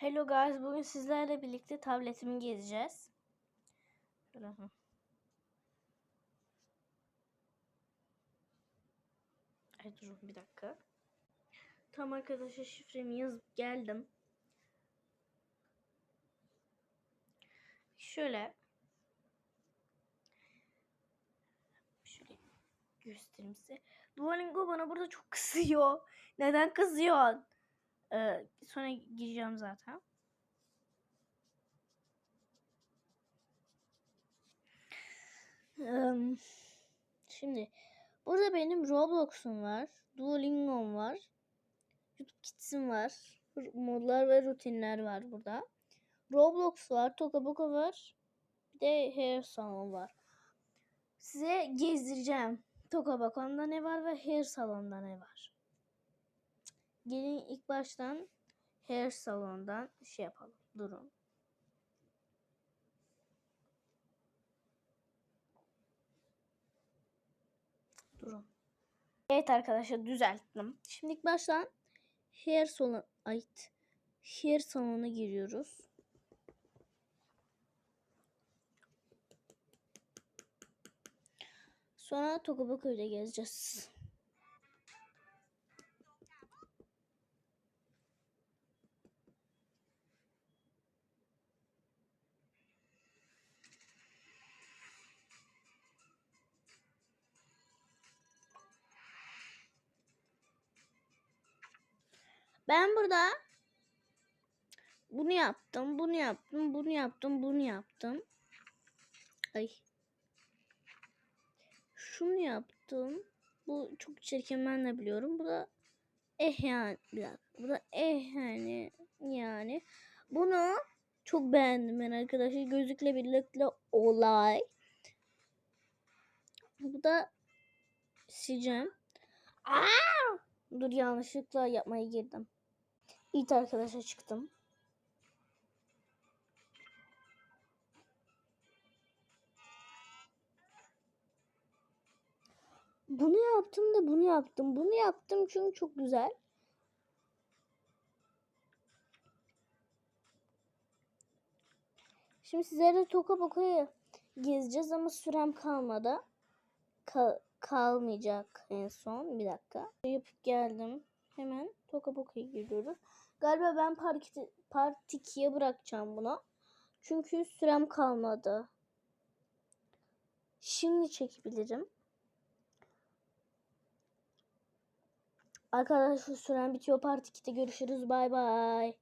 Hello guys, bugün sizlerle birlikte tabletimi gezeceğiz. Ay durun bir dakika. Tam arkadaşlar şifremi yazıp geldim. Şöyle. Şöyle göstereyim size. Duolingo bana burada çok kızıyor. Neden kızıyorsun? Ee, sonra gireceğim zaten. Em, Şimdi burada benim Roblox'um var, Duolingo'm var, YouTube Kids'im var, modlar ve rutinler var burada. Roblox var, Tokaboka var, bir de Hair Salon var. Size gezdireceğim. Tokabokan'da ne var ve Hair Salon'da ne var. Gelin ilk baştan Hair Salon'dan şey yapalım. Durun. Durun. Evet arkadaşlar düzelttim. Şimdi ilk baştan Hair Salon ait Hair Salon'a giriyoruz. Sonra Tokaboka'yı gezeceğiz. Ben burada bunu yaptım, bunu yaptım, bunu yaptım, bunu yaptım. Ay. Şunu yaptım. Bu çok çirkin ben de biliyorum. Bu da eh yani bir dakika. Bu da eh yani yani. Bunu çok beğendim ben arkadaşlar. Gözlükle birlikte olay. Bu da sileceğim. Aa! Dur yanlışlıkla yapmaya girdim. İyi arkadaşa çıktım. Bunu yaptım da bunu yaptım. Bunu yaptım çünkü çok güzel. Şimdi sizlere Toka Boka'yı gezeceğiz ama sürem kalmadı. Kal- kalmayacak en son. Bir dakika. Yapıp geldim. Hemen Toka Boka'ya giriyoruz. Galiba ben part, part 2'ye bırakacağım bunu. Çünkü sürem kalmadı. Şimdi çekebilirim. Arkadaşlar süren bitiyor. Part 2'de görüşürüz. Bay bay.